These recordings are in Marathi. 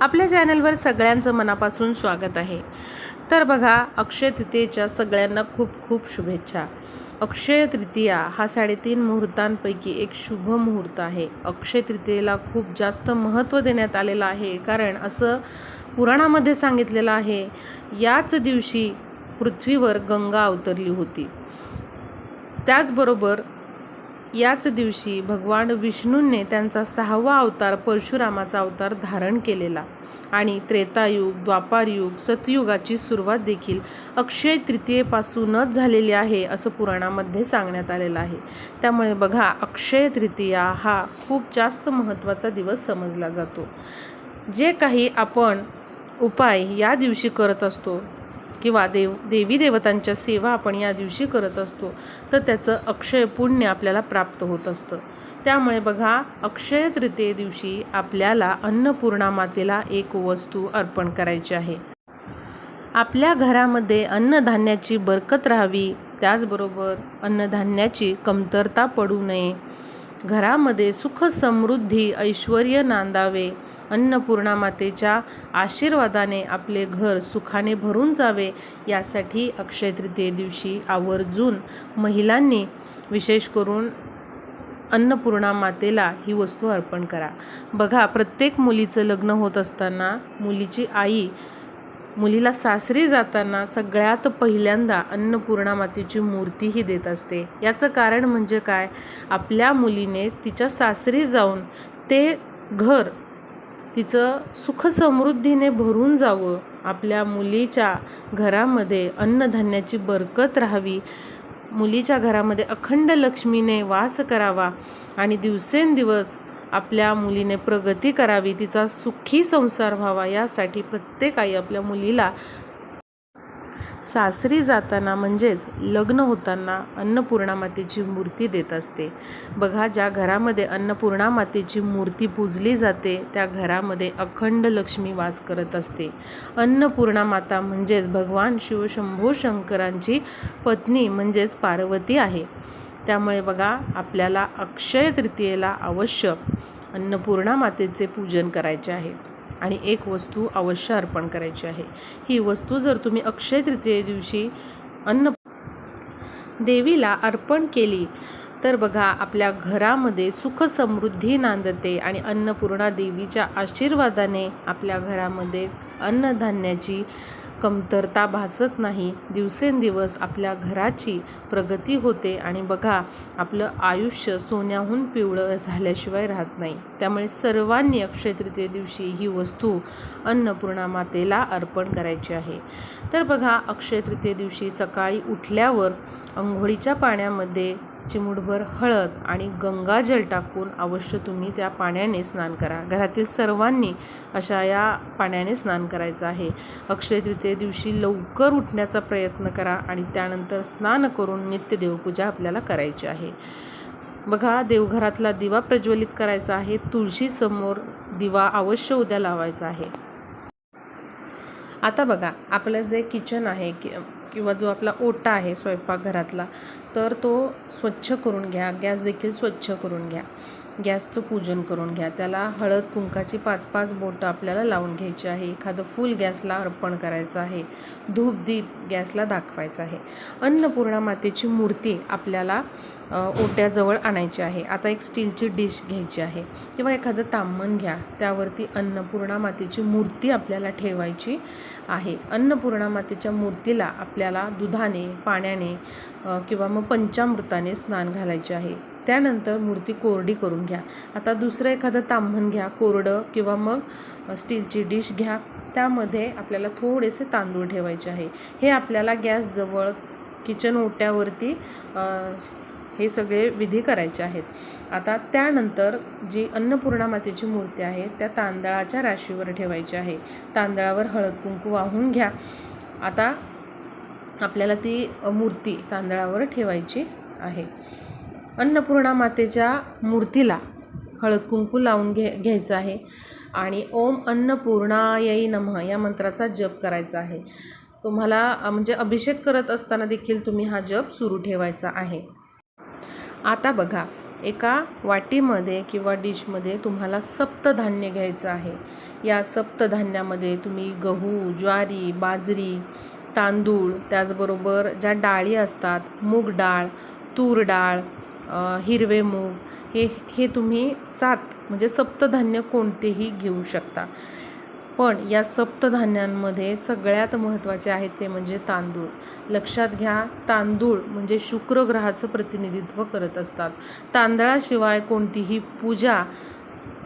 आपल्या चॅनलवर सगळ्यांचं मनापासून स्वागत आहे. तर बघा अक्षय तृतीयेच्या सगळ्यांना खूप खूप शुभेच्छा. अक्षय तृतीया हा साडेतीन मुहूर्तांपैकी एक शुभ मुहूर्त आहे. अक्षय तृतीयेला खूप जास्त महत्त्व देण्यात आलेलं आहे कारण असं पुराणामध्ये सांगितलेलं आहे याच दिवशी पृथ्वीवर गंगा अवतरली होती. त्याचबरोबर याच दिवशी भगवान विष्णूंनी त्यांचा सहावा अवतार परशुरामाचा अवतार धारण केलेला. आणि त्रेतायुग द्वापारयुग सतयुगाची सुरुवात देखील अक्षय तृतीयेपासूनच झालेली आहे असं पुराणामध्ये सांगण्यात आलेलं आहे. त्यामुळे बघा अक्षय तृतीया हा खूप जास्त महत्त्वाचा दिवस समजला जातो. जे काही आपण उपाय या दिवशी करत असतो किंवा देव देवी देवतांच्या सेवा आपण या दिवशी करत असतो तर त्याचं अक्षय पुण्य आपल्याला प्राप्त होत असतं. त्यामुळे बघा अक्षय तृतीये दिवशी आपल्याला अन्नपूर्णा मातेला एक वस्तू अर्पण करायची आहे. आपल्या घरामध्ये अन्नधान्याची बरकत राहावी त्याचबरोबर अन्नधान्याची कमतरता पडू नये. घरामध्ये सुख समृद्धी ऐश्वर नांदावे. अन्नपूर्णा मातेच्या आशीर्वादाने आपले घर सुखाने भरून जावे यासाठी अक्षय तृतीये दिवशी आवर्जून महिलांनी विशेष करून अन्नपूर्णा मातेला ही वस्तू अर्पण करा. बघा प्रत्येक मुलीचं लग्न होत असताना मुलीची आई मुलीला सासरी जाताना सगळ्यात पहिल्यांदा अन्नपूर्णा मातेची मूर्तीही देत असते. याचं कारण म्हणजे काय? आपल्या मुलीनेच तिच्या सासरी जाऊन ते घर तिचं सुखसमृद्धीने भरून जावं. आपल्या मुलीच्या घरामध्ये अन्नधान्याची बरकत राहावी. मुलीच्या घरामध्ये अखंड लक्ष्मीने वास करावा आणि दिवसेंदिवस आपल्या मुलीने प्रगती करावी. तिचा सुखी संसार व्हावा यासाठी प्रत्येक आई आपल्या मुलीला सासरी जाताना म्हणजेच लग्न होताना अन्नपूर्णा मातेची मूर्ती देत असते. बघा ज्या घरामध्ये अन्नपूर्णा मातेची मूर्ती पूजली जाते त्या घरामध्ये अखंड लक्ष्मी वास करत असते. अन्नपूर्णा माता म्हणजेच भगवान शिवशंभो शंकरांची पत्नी म्हणजेच पार्वती आहे. त्यामुळे बघा आपल्याला अक्षय तृतीयेला अवश्य अन्नपूर्णा मातेचे पूजन करायचे आहे. आणि एक वस्तू अवश्य अर्पण करायची आहे. ही वस्तू जर तुम्ही अक्षय तृतीये दिवशी अन्न देवीला अर्पण केली तर बघा आपल्या घरामध्ये सुख समृद्धी नांदते आणि अन्नपूर्णा देवीच्या आशीर्वादाने आपल्या घरामध्ये अन्नधान्याची कमतरता भासत नाही. दिवसेंदिवस आपल्या घराची प्रगती होते आणि बघा आपलं आयुष्य सोन्याहून पिवळं झाल्याशिवाय राहत नाही. त्यामुळे सर्वांनी अक्षय तृतीये दिवशी ही वस्तू अन्नपूर्णा मातेला अर्पण करायची आहे. तर बघा अक्षय तृतीये दिवशी सकाळी उठल्यावर अंघोळीच्या पाण्यामध्ये चिमूटभर हळद आणि गंगाजल टाकून अवश्य तुम्ही त्या पाण्याने स्नान करा. घरातील सर्वांनी अशा या पाण्याने स्नान करायचं आहे. अक्षय तृतीये दिवशी लवकर उठण्याचा प्रयत्न करा आणि त्यानंतर स्नान करून नित्य देवपूजा आपल्याला करायची आहे. बघा देवघरातला दिवा प्रज्वलित करायचा आहे. तुळशीसमोर दिवा अवश्य उद्या लावायचा आहे. आता बघा आपलं जे किचन आहे कि किंवा जो आपला ओटा आहे स्वयंपाकघरातला तर तो स्वच्छ करून घ्या. गॅस देखील स्वच्छ करून घ्या. गॅसचं पूजन करून घ्या. त्याला हळद कुंकाची पाच पाच बोटं आपल्याला लावून घ्यायची आहे. एखादं फूल गॅसला अर्पण करायचं आहे. धूपदीप गॅसला दाखवायचं आहे. अन्नपूर्णा मातेची मूर्ती आपल्याला ओट्याजवळ आणायची आहे. आता एक स्टीलची डिश घ्यायची आहे. किंवा एखादं तांबण घ्या. त्यावरती अन्नपूर्णा मातेची मूर्ती आपल्याला ठेवायची आहे. अन्नपूर्णा मातेच्या मूर्तीला आपल्याला दुधाने पाण्याने किंवा मग पंचामृताने स्नान घालायचे आहे. त्यानंतर मूर्ती कोरडी करून घ्या. आता दुसरं एखादं तांबण घ्या कोरडं किंवा मग स्टीलची डिश घ्या. त्यामध्ये आपल्याला थोडेसे तांदूळ ठेवायचे आहे. हे आपल्याला गॅसजवळ किचन ओट्यावरती हे सगळे विधी करायचे आहेत. आता त्यानंतर जी अन्नपूर्णा मातेची मूर्ती आहे त्या तांदळाच्या राशीवर ठेवायची आहे. तांदळावर हळद कुंकू वाहून घ्या. आता आपल्याला ती मूर्ती तांदळावर ठेवायची आहे. अन्नपूर्णा मातेच्या मूर्तीला हळद कुंकू लावून घे घ्यायचं आहे. आणि ओम अन्नपूर्णायै नमः या मंत्राचा जप करायचा आहे. तुम्हाला म्हणजे अभिषेक करत असताना देखील तुम्ही हा जप सुरू ठेवायचा आहे. आता बघा एका वाटीमध्ये किंवा डिशमध्ये तुम्हाला सप्तधान्य घ्यायचं आहे. या सप्तधान्यामध्ये तुम्ही गहू ज्वारी बाजरी तांदूळ त्याचबरोबर ज्या डाळी असतात मूग डाळ तूर डाळ हिरवे मूग हे हे तुम्ही सात म्हणजे सप्तधान्य कोणतेही घेऊ शकता. पण या सप्तधान्यांमध्ये सगळ्यात महत्त्वाचे आहेत ते म्हणजे तांदूळ. लक्षात घ्या तांदूळ म्हणजे शुक्रग्रहाचं प्रतिनिधित्व करत असतात. तांदळाशिवाय कोणतीही पूजा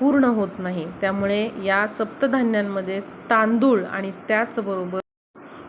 पूर्ण होत नाही. त्यामुळे या सप्तधान्यांमध्ये तांदूळ आणि त्याचबरोबर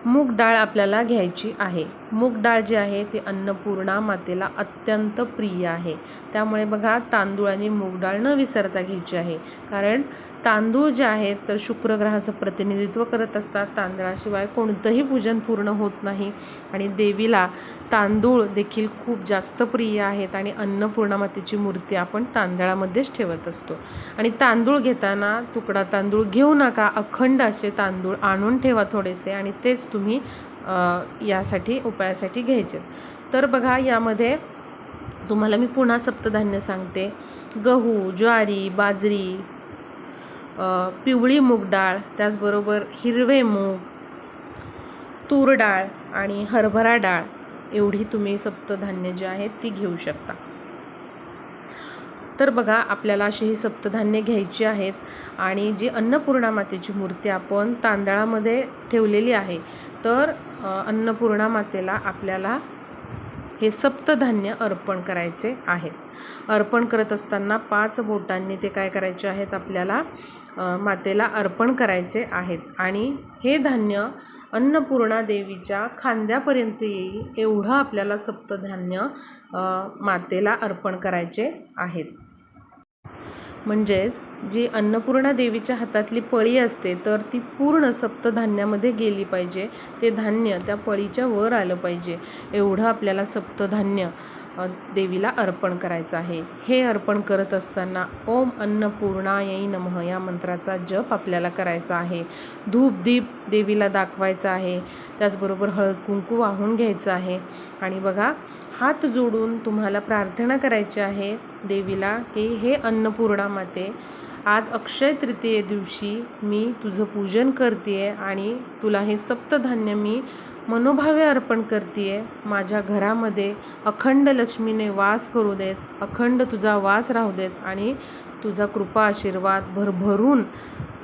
मूग डाळ आपल्याला घ्यायची आहे. मूग डाळ जी आहे ती अन्नपूर्णा मातेला अत्यंत प्रिय आहे. त्यामुळे बघा तांदूळ आणि मूग डाळ न विसरता घ्यायची आहे. कारण तांदूळ जे आहेत तर शुक्रग्रहाचं प्रतिनिधित्व करत असतात. तांदळाशिवाय कोणतंही पूजन पूर्ण होत नाही. आणि देवीला तांदूळ देखील खूप जास्त प्रिय आहेत आणि अन्नपूर्णा मातेची मूर्ती आपण तांदळामध्येच ठेवत असतो. आणि तांदूळ घेताना तुकडा तांदूळ घेऊ नका. अखंड असे तांदूळ आणून ठेवा थोडेसे आणि तेच तुम्ही यासाठी उपायासाठी घ्यायचे. तर बघा यामध्ये तुम्हाला मी पुन्हा सप्तधान्य सांगते. गहू ज्वारी बाजरी पिवळी मूग डाळ त्याचबरोबर हिरवे मूग तूर डाळ आणि हरभरा डाळ एवढी तुम्ही सप्तधान्य जी आहेत ती घेऊ शकता. तर बघा आपल्याला अशी ही सप्तधान्य घ्यायची आहेत आणि जी अन्नपूर्णा मातेची मूर्ती आपण तांदळामध्ये ठेवलेली आहे तर अन्नपूर्णा मातेला आपल्याला हे सप्तधान्य अर्पण करायचे आहेत अर्पण करत असताना पाच बोटांनी ते काय करायचे आहेत आपल्याला मातेला अर्पण करायचे आहेत. आणि हे धान्य अन्नपूर्णा देवीच्या खांद्यापर्यंत येईल एवढं आपल्याला सप्तधान्य मातेला अर्पण करायचे आहेत. म्हणजेच जी अन्नपूर्णा देवीच्या हातातली पळी असते तर ती पूर्ण सप्तधान्यामध्ये गेली पाहिजे. ते धान्य त्या पळीच्या वर आलं पाहिजे. एवढं आपल्याला सप्तधान्य देवीला अर्पण करायचं आहे. हे अर्पण करत असताना ओम अन्नपूर्णायै नमः या मंत्राचा जप आपल्याला करायचा आहे. धूप दीप देवीला दाखवायचा आहे. त्याचबरोबर हळद कुंकू वाहून घ्यायचं आहे. आणि बघा हात जोडून तुम्हाला प्रार्थना करायची आहे देवीला की हे अन्नपूर्णा माते आज अक्षय तृतीये दिवशी मी तुझं पूजन करते आणि तुला हे सप्तधान्य मी मनोभावे अर्पण करते माझ्या घरामध्ये अखंड लक्ष्मीने वास करू देत अखंड तुझा वास राहू देत आणि तुझा कृपा आशीर्वाद भरभरून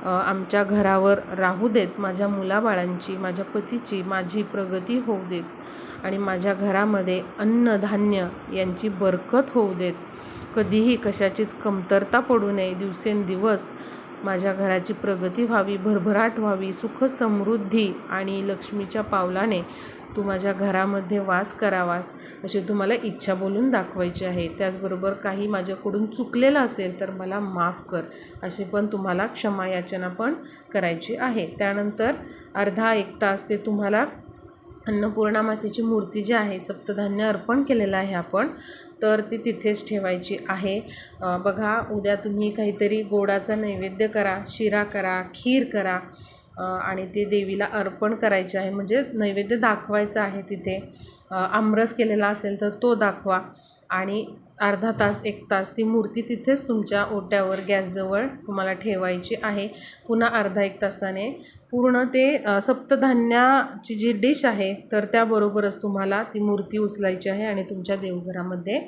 आमच्या घरावर राहू देत माझ्या मुलाबाळांची माझ्या पतीची माझी प्रगती होऊ देत आणि माझ्या घरामध्ये अन्नधान्य यांची बरकत होऊ देत. कधीही कशाचीच कमतरता पडू नये. दिवसेंदिवस माझ्या घराची प्रगती व्हावी भरभराट व्हावी सुख समृद्धी आणि लक्ष्मीच्या पावलाने तू माझ्या घरामध्ये वास करावास अशी तुम्हाला इच्छा बोलून दाखवायची आहे. त्याचबरोबर काही माझ्याकडून चुकलेलं असेल तर मला माफ कर अशी पण तुम्हाला क्षमा याचना पण करायची आहे. त्यानंतर अर्धा एक तास ते तुम्हाला अन्नपूर्णा मातेची मूर्ती जी आहे सप्तधान्य अर्पण केलेलं आहे आपण तर ती तिथेच ठेवायची आहे. बघा उद्या तुम्ही काहीतरी गोडाचा नैवेद्य करा शिरा करा खीर करा आणि ते देवीला अर्पण करायचे आहे. म्हणजे नैवेद्य दाखवायचं आहे तिथे. आमरस केलेला असेल तर तो दाखवा. आणि अर्धा तास एक तास ती मूर्ती तिथेच तुमच्या ओट्यावर गॅसजवळ तुम्हाला ठेवायची आहे. पुन्हा अर्धा एक तासाने. पूर्ण ते सप्तधान्याची जी डिश आहे तर त्याबरोबरच तुम्हाला ती मूर्ती उचलायची आहे आणि तुमच्या देवघरामध्ये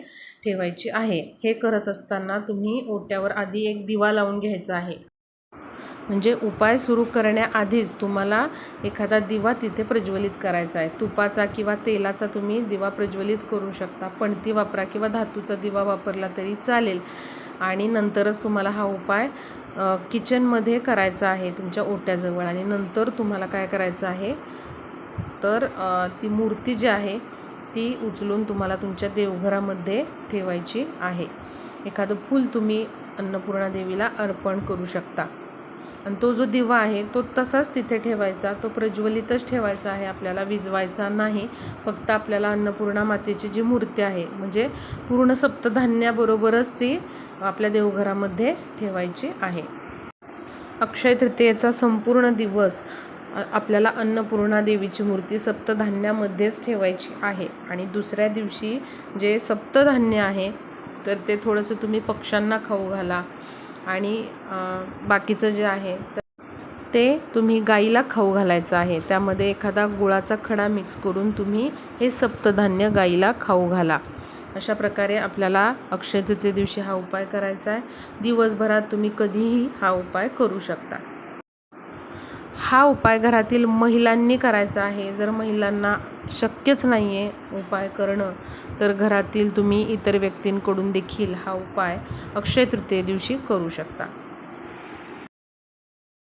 ठेवायची आहे. हे करत असताना तुम्ही ओट्यावर आधी एक दिवा लावून घ्यायचा आहे. म्हणजे उपाय सुरू करण्याआधीच तुम्हाला एखादा दिवा तिथे प्रज्वलित करायचा आहे. तुपाचा किंवा तेलाचा तुम्ही दिवा प्रज्वलित करू शकता पणती वापरा किंवा धातूचा दिवा वापरला तरी चालेल. आणि नंतरच तुम्हाला हा उपाय किचनमध्ये करायचा आहे तुमच्या ओट्याजवळ. आणि नंतर तुम्हाला काय करायचं आहे तर ती मूर्ती जी आहे ती उचलून तुम्हाला तुमच्या देवघरामध्ये ठेवायची आहे. एखादं फूल तुम्ही अन्नपूर्णा देवीला अर्पण करू शकता. आणि तो जो दिवा आहे तो तसाच तिथे ठेवायचा तो प्रज्वलितच ठेवायचा आहे आपल्याला विजवायचा नाही. फक्त आपल्याला अन्नपूर्णा मातेची जी मूर्ती आहे म्हणजे पूर्ण सप्तधान्याबरोबरच ती आपल्या देवघरामध्ये ठेवायची आहे. अक्षय तृतीयेचा संपूर्ण दिवस आपल्याला अन्नपूर्णा देवीची मूर्ती सप्तधान्यामध्येच ठेवायची आहे. आणि दुसऱ्या दिवशी जे सप्तधान्य आहे तर ते थोडंसं तुम्ही पक्ष्यांना खाऊ घाला आणि बाकीचं जे आहे तर ते तुम्ही गाईला खाऊ घालायचं आहे. त्यामध्ये एखादा गुळाचा खडा मिक्स करून तुम्ही हे सप्तधान्य गाईला खाऊ घाला. अशा प्रकारे आपल्याला अक्षय तृतीय दिवशी हा उपाय करायचा आहे. दिवसभरात तुम्ही कधीही हा उपाय करू शकता. हा उपाय घरातील महिलांनी करायचा आहे. जर महिलांना शक्यच नाही आहे उपाय करणं तर घरातील तुम्ही इतर व्यक्तींकडून देखील हा उपाय अक्षय तृतीय दिवशी करू शकता.